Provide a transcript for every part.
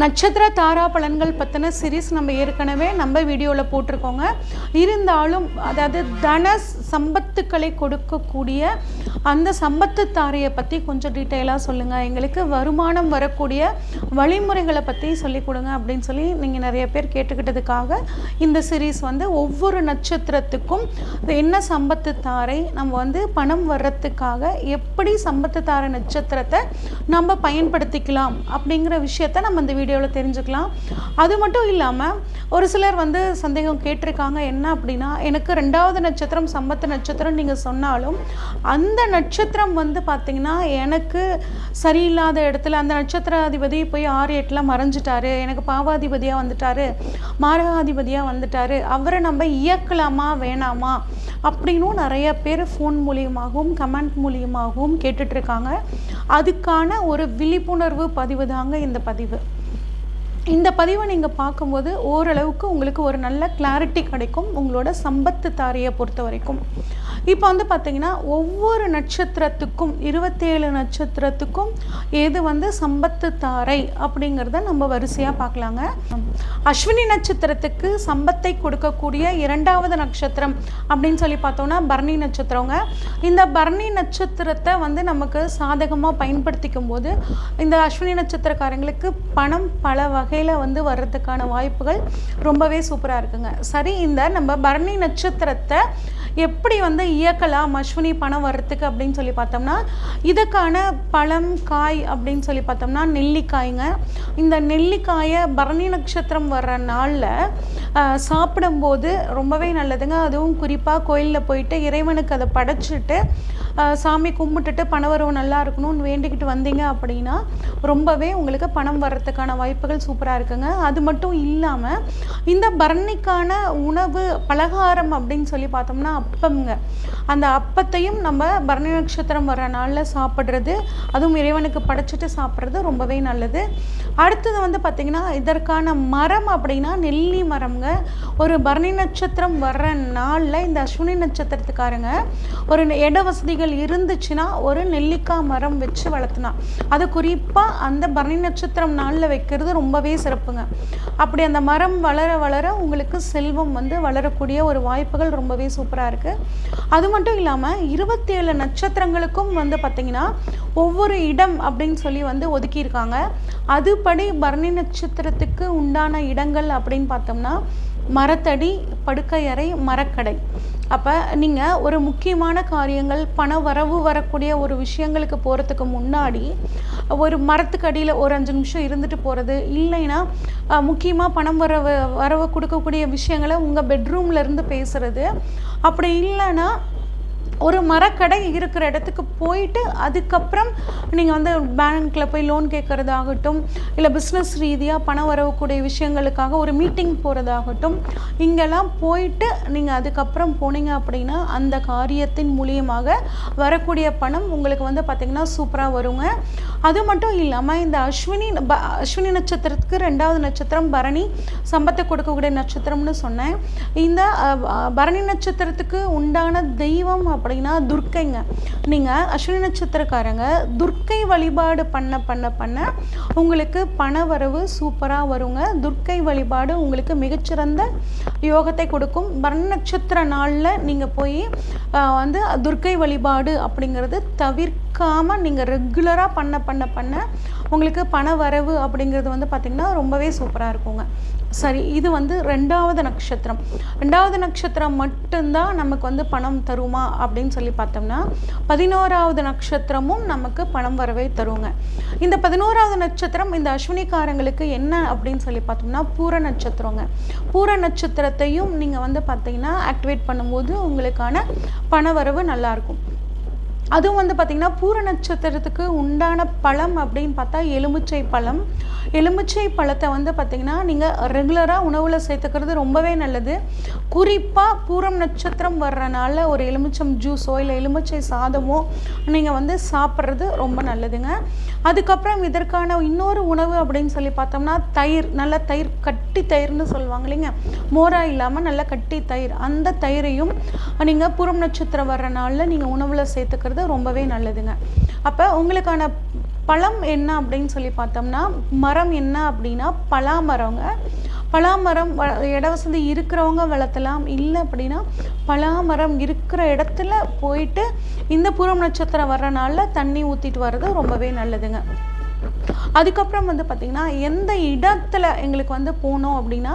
நட்சத்திர தாரா பலன்கள் பற்றின சீரீஸ் நம்ம ஏற்கனவே நம்ம வீடியோவில் போட்டிருக்கோங்க. இருந்தாலும் அதாவது தன சம்பத்துக்களை கொடுக்கக்கூடிய அந்த சம்பத்து தாரையை பற்றி கொஞ்சம் டீட்டெயிலாக சொல்லுங்கள் எங்களுக்கு வருமானம் வரக்கூடிய வழிமுறைகளை பற்றி சொல்லிக் கொடுங்க அப்படின்னு சொல்லி நீங்கள் நிறைய பேர் கேட்டுக்கிட்டதுக்காக இந்த சீரீஸ் வந்து ஒவ்வொரு நட்சத்திரத்துக்கும் என்ன சம்பத்து தாரை நம்ம வந்து பணம் வர்றதுக்காக எப்படி சம்பத்து தார நட்சத்திரத்தை நம்ம பயன்படுத்திக்கலாம் அப்படிங்கிற விஷயத்த நம்ம இந்த வீடியோவில் தெரிஞ்சுக்கலாம். அது மட்டும் இல்லாமல் ஒரு சிலர் வந்து சந்தேகம் கேட்டிருக்காங்க என்ன அப்படின்னா எனக்கு ரெண்டாவது நட்சத்திரம் சம்பத்து நட்சத்திரம் நீங்கள் சொன்னாலும் அந்த நட்சத்திரம் வந்து பார்த்திங்கன்னா எனக்கு சரியில்லாத இடத்துல அந்த நட்சத்திராதிபதி போய் ஆறு எட்டில் மறைஞ்சிட்டாரு. எனக்கு பாவாதிபதியாக வந்துட்டாரு. மாரகாதிபதியாக வந்துட்டாரு. அவரை நம்ம இயக்கலாமா வேணாமா? அப்படின்னும் நிறைய பேர் ஃபோன் மூலியமாகவும் கமெண்ட் மூலியமாகவும் கேட்டுட்ருக்காங்க அதுக்கான ஒரு விழிப்புணர்வு பதிவு தாங்க இந்த பதிவு. இந்த பதிவை நீங்கள் பார்க்கும்போது ஓரளவுக்கு உங்களுக்கு ஒரு நல்ல கிளாரிட்டி கிடைக்கும். உங்களோட சம்பத்து தாரையை பொறுத்த வரைக்கும் இப்போ வந்து பார்த்திங்கன்னா ஒவ்வொரு நட்சத்திரத்துக்கும் இருபத்தேழு நட்சத்திரத்துக்கும் எது வந்து சம்பத்து தாரை அப்படிங்கிறத நம்ம வரிசையாக பார்க்கலாங்க. அஸ்வினி நட்சத்திரத்துக்கு சம்பத்தை கொடுக்கக்கூடிய இரண்டாவது நட்சத்திரம் அப்படின்னு சொல்லி பார்த்தோம்னா பரணி நட்சத்திரங்க. இந்த பரணி நட்சத்திரத்தை வந்து நமக்கு சாதகமாக பயன்படுத்திக்கும் போது இந்த அஸ்வினி நட்சத்திரக்காரங்களுக்கு பணம் பல வகையில் வந்து வர்றதுக்கான வாய்ப்புகள் ரொம்பவே சூப்பராக இருக்குங்க. சரி இந்த நம்ம பரணி நட்சத்திரத்தை எப்படி வந்து இயக்கலாம் அஸ்வினி பணம் வர்றதுக்கு அப்படின்னு சொல்லி பார்த்தோம்னா இதுக்கான பழம் காய் அப்படின்னு சொல்லி பார்த்தோம்னா நெல்லிக்காய்ங்க. இந்த நெல்லிக்காயை பரணி நட்சத்திரம் வர்ற நாளில் சாப்பிடும்போது ரொம்பவே நல்லதுங்க. அதுவும் குறிப்பாக கோயிலில் போயிட்டு இறைவனுக்கு அதை படைச்சிட்டு சாமி கும்பிட்டுட்டு பணவரவு நல்லா இருக்கணும்னு வேண்டிக்கிட்டு வந்தீங்க அப்படின்னா ரொம்பவே உங்களுக்கு பணம் வர்றதுக்கான வாய்ப்புகள் சூப்பராக இருக்குங்க. அது மட்டும் இல்லாமல் இந்த பரணிக்கான உணவு பலகாரம் அப்படின்னு சொல்லி பார்த்தோம்னா அப்பம்ங்க. அந்த அப்பத்தையும் நம்ம பரணி நட்சத்திரம் வர நாளில் சாப்பிட்றது அதுவும் இறைவனுக்கு படைச்சிட்டு சாப்பிட்றது ரொம்பவே நல்லது. அடுத்தது வந்து பார்த்திங்கன்னா இதற்கான மரம் அப்படின்னா நெல்லி மரம்ங்க. ஒரு பரணி நட்சத்திரம் வர்ற நாளில் இந்த அஸ்வினி நட்சத்திரத்துக்காரங்க ஒரு இட வசதிகள் இருந்துச்சுன்னா ஒரு நெல்லிக்காய் மரம் வச்சு வளர்த்துனா. அது குறிப்பாக அந்த பரணி நட்சத்திரம் நாளில் வைக்கிறது ரொம்பவே சிறப்புங்க. அப்படி அந்த மரம் வளர வளர உங்களுக்கு செல்வம் வந்து வளரக்கூடிய ஒரு வாய்ப்புகள் ரொம்பவே சூப்பராக இருக்குது அது மட்டும் இல்லாமல் இருபத்தேழு நட்சத்திரங்களுக்கும் வந்து பார்த்திங்கன்னா ஒவ்வொரு இடம் அப்படின்னு சொல்லி வந்து ஒதுக்கியிருக்காங்க. அதுபடி பரணி நட்சத்திரத்துக்கு உண்டான இடங்கள் அப்படின்னு பார்த்தோம்னா மரத்தடி படுக்கையறை மரக்கடை. அப்போ நீங்கள் ஒரு முக்கியமான காரியங்கள் பண வரவு வரக்கூடிய ஒரு விஷயங்களுக்கு போகிறதுக்கு முன்னாடி ஒரு மரத்துக்கு அடியில் ஒரு அஞ்சு நிமிஷம் இருந்துட்டு போகிறது இல்லைன்னா முக்கியமாக பணம் வரவு வரவு கொடுக்கக்கூடிய விஷயங்களை உங்கள் பெட்ரூம்லேருந்து பேசுகிறது அப்படி இல்லைன்னா ஒரு மரக்கடை இருக்கிற இடத்துக்கு போயிட்டு அதுக்கப்புறம் நீங்கள் வந்து பேங்க்கில் போய் லோன் கேட்குறதாகட்டும் இல்லை பிஸ்னஸ் ரீதியாக பணம் வரக்கூடிய விஷயங்களுக்காக ஒரு மீட்டிங் போகிறதாகட்டும் இங்கெல்லாம் போயிட்டு நீங்கள் அதுக்கப்புறம் போனீங்க அப்படின்னா அந்த காரியத்தின் மூலியமாக வரக்கூடிய பணம் உங்களுக்கு வந்து பார்த்திங்கன்னா சூப்பராக வருங்க. அது மட்டும் இல்லாமல் இந்த அஸ்வினி ப அஸ்வினி நட்சத்திரத்துக்கு ரெண்டாவது நட்சத்திரம் பரணி சம்பத்தை கொடுக்கக்கூடிய நட்சத்திரம்னு சொன்னேன். இந்த பரணி நட்சத்திரத்துக்கு உண்டான தெய்வம் அப்படின்னா துர்க்கைங்க. நீங்கள் அஸ்வினி நட்சத்திரக்காரங்க துர்க்கை வழிபாடு பண்ண பண்ண பண்ண உங்களுக்கு பண வரவு சூப்பராக வருங்க. துர்க்கை வழிபாடு உங்களுக்கு மிகச்சிறந்த யோகத்தை கொடுக்கும். பரண நட்சத்திர நாளில் நீங்கள் போய் வந்து துர்க்கை வழிபாடு அப்படிங்கிறது தவிர்க்க மறக்காமல் நீங்கள் ரெகுலராக பண்ண பண்ண பண்ண உங்களுக்கு பண வரவு அப்படிங்கிறது வந்து பார்த்திங்கன்னா ரொம்பவே சூப்பராக இருக்குங்க. சரி இது வந்து ரெண்டாவது நட்சத்திரம். ரெண்டாவது நட்சத்திரம் மட்டும்தான் நமக்கு வந்து பணம் தருமா அப்படின்னு சொல்லி பார்த்தோம்னா பதினோராவது நட்சத்திரமும் நமக்கு பணம் வரவே தருங்க. இந்த பதினோராவது நட்சத்திரம் இந்த அஸ்வினிக்காரங்களுக்கு என்ன அப்படின்னு சொல்லி பார்த்தோம்னா பூர நட்சத்திரங்க. பூர நட்சத்திரத்தையும் நீங்கள் வந்து பார்த்தீங்கன்னா ஆக்டிவேட் பண்ணும்போது உங்களுக்கான பண வரவு நல்லாயிருக்கும் அதுவும் வந்து பார்த்திங்கன்னா பூர நட்சத்திரத்துக்கு உண்டான பழம் அப்படின்னு பார்த்தா எலுமிச்சை பழம். எலுமிச்சை பழத்தை வந்து பார்த்திங்கன்னா நீங்கள் ரெகுலராக உணவில் சேர்த்துக்கிறது ரொம்பவே நல்லது. குறிப்பாக பூரம் நட்சத்திரம் வர்றனால ஒரு எலுமிச்சம் ஜூஸோ இல்லை எலுமிச்சை சாதமோ நீங்கள் வந்து சாப்பிட்றது ரொம்ப நல்லதுங்க. அதுக்கப்புறம் இதற்கான இன்னொரு உணவு அப்படின்னு சொல்லி பார்த்தோம்னா தயிர் நல்ல தயிர் கட்டி தயிர்னு சொல்லுவாங்க இல்லைங்க. மோரா இல்லாமல் நல்ல கட்டி தயிர். அந்த தயிரையும் நீங்கள் புறம் நட்சத்திரம் வர்ற நாளில் நீங்கள் உணவில் சேர்த்துக்கிறது ரொம்பவே நல்லதுங்க. அப்போ உங்களுக்கான பழம் என்ன அப்படின்னு சொல்லி பார்த்தோம்னா மரம் என்ன அப்படின்னா பலாமரங்க. பலாமரம் வ இட வசதி இருக்கிறவங்க வளர்த்தலாம். இல்லை அப்படின்னா பலாமரம் இருக்கிற இடத்துல போயிட்டு இந்த பூரம் நட்சத்திரம் வர்ற நாளில் தண்ணி ஊற்றிட்டு வர்றது ரொம்பவே நல்லதுங்க. அதுக்கப்புறம் வந்து பார்த்திங்கன்னா எந்த இடத்துல எங்களுக்கு வந்து போனோம் அப்படின்னா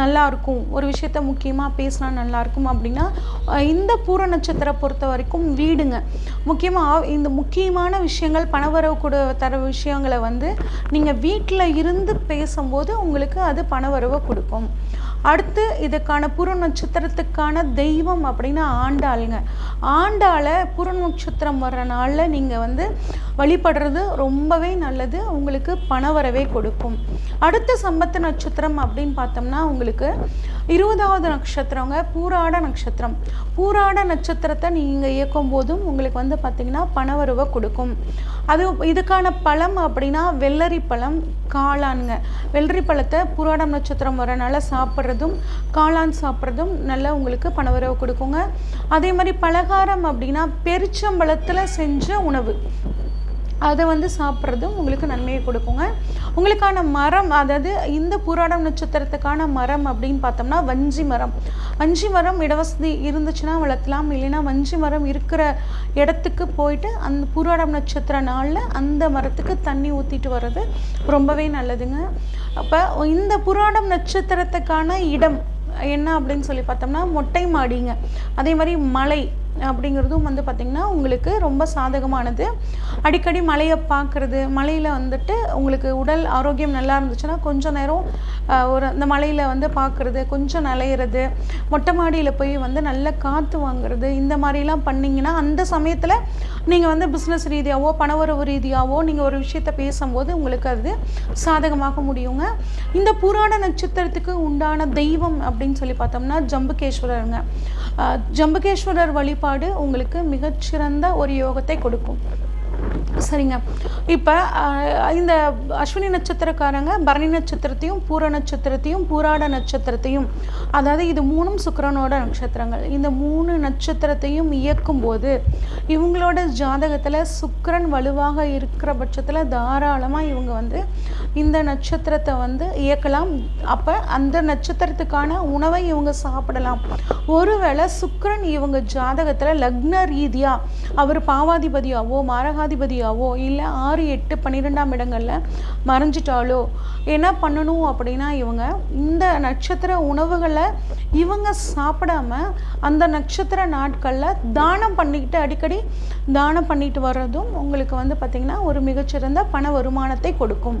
நல்லாயிருக்கும் ஒரு விஷயத்த முக்கியமாக பேசினா நல்லாயிருக்கும் அப்படின்னா இந்த பூர நட்சத்திரம் பொறுத்த வரைக்கும் வீடுங்க. முக்கியமாக இந்த முக்கியமான விஷயங்கள் பணவரவு கூட தர விஷயங்களை வந்து நீங்கள் வீட்டில் இருந்து பேசும்போது உங்களுக்கு அது பணவரவை கொடுக்கும். அடுத்து இதுக்கான புற நட்சத்திரத்துக்கான தெய்வம் அப்படின்னா ஆண்டாளுங்க. ஆண்டாளை புற நட்சத்திரம் வர்ற நாளில் நீங்கள் வந்து வழிபடுறது ரொம்பவே நல்லது உங்களுக்கு பணவரவே கொடுக்கும். அடுத்த சம்பத்து நட்சத்திரம் அப்படின்னு பார்த்தோம்னா உங்களுக்கு இருபதாவது நட்சத்திரங்க பூராட நட்சத்திரம். பூராட நட்சத்திரத்தை நீங்கள் இயக்கும் போதும் உங்களுக்கு வந்து பார்த்திங்கன்னா பணவரவை கொடுக்கும். அது இதுக்கான பழம் அப்படின்னா வெள்ளரி பழம் காளானுங்க. வெள்ளரி பழத்தை பூராடம் நட்சத்திரம் வரனால சாப்பிட்றதும் காளான் சாப்பிட்றதும் நல்லா உங்களுக்கு பணவரவு கொடுக்குங்க. அதே மாதிரி பலகாரம் அப்படின்னா பெருச்சம்பழத்தில் செஞ்ச உணவு. அதை வந்து சாப்பிட்றதும் உங்களுக்கு நன்மையை கொடுக்குங்க. உங்களுக்கான மரம் அதாவது இந்த புராடம் நட்சத்திரத்துக்கான மரம் அப்படின்னு பார்த்தோம்னா வஞ்சி மரம். வஞ்சி மரம் இடவசதி இருந்துச்சுன்னா வளர்த்தலாம் இல்லைன்னா வஞ்சி மரம் இருக்கிற இடத்துக்கு போயிட்டு அந்த புராடம் நட்சத்திர நாளில் அந்த மரத்துக்கு தண்ணி ஊற்றிட்டு வர்றது ரொம்பவே நல்லதுங்க. அப்போ இந்த புராடம் நட்சத்திரத்துக்கான இடம் என்ன அப்படின்னு சொல்லி பார்த்தோம்னா மொட்டை மாடிங்க. அதே மாதிரி மலை அப்படிங்கிறதும் வந்து பார்த்திங்கன்னா உங்களுக்கு ரொம்ப சாதகமானது. அடிக்கடி மலையை பார்க்குறது மலையில் வந்துட்டு உங்களுக்கு உடல் ஆரோக்கியம் நல்லா இருந்துச்சுன்னா கொஞ்சம் நேரம் ஒரு அந்த மலையில் வந்து பார்க்குறது கொஞ்சம் நலையிறது மொட்டை மாடியில் போய் வந்து நல்ல காற்று வாங்குறது இந்த மாதிரிலாம் பண்ணிங்கன்னா அந்த சமயத்தில் நீங்கள் வந்து பிஸ்னஸ் ரீதியாகவோ பணவரவு ரீதியாகவோ நீங்கள் ஒரு விஷயத்த பேசும்போது உங்களுக்கு அது சாதகமாக முடியுங்க. இந்த புராண நட்சத்திரத்துக்கு உண்டான தெய்வம் அப்படின்னு சொல்லி பார்த்தோம்னா ஜம்புகேஸ்வரருங்க. ஜம்புகேஸ்வரர் வழிபாடு உங்களுக்கு மிகச்சிறந்த ஒரு யோகத்தை கொடுக்கும். சரிங்க. இப்போ இந்த அஸ்வினி நட்சத்திரக்காரங்க பரணி நட்சத்திரத்தையும் பூர நட்சத்திரத்தையும் பூராட நட்சத்திரத்தையும் அதாவது இது மூணும் சுக்கரனோட நட்சத்திரங்கள். இந்த மூணு நட்சத்திரத்தையும் இயக்கும்போது இவங்களோட ஜாதகத்தில் சுக்கரன் வலுவாக இருக்கிற பட்சத்தில் தாராளமாக இவங்க வந்து இந்த நட்சத்திரத்தை வந்து இயக்கலாம். அப்போ அந்த நட்சத்திரத்துக்கான உணவை இவங்க சாப்பிடலாம். ஒருவேளை சுக்கரன் இவங்க ஜாதகத்தில் லக்ன ரீதியாக அவர் பாவாதிபதியாவோ மாரகாதிபதியாவோ இல்லை ஆறு எட்டு பன்னிரெண்டாம் இடங்களில் மறைஞ்சிட்டாலோ என்ன பண்ணணும் அப்படின்னா இவங்க இந்த நட்சத்திர உணவுகளை இவங்க சாப்பிடாம அந்த நட்சத்திர நாட்களில் தானம் பண்ணிக்கிட்டு அடிக்கடி தானம் பண்ணிட்டு வர்றதும் உங்களுக்கு வந்து பார்த்திங்கன்னா ஒரு மிகச்சிறந்த பண வருமானத்தை கொடுக்கும்.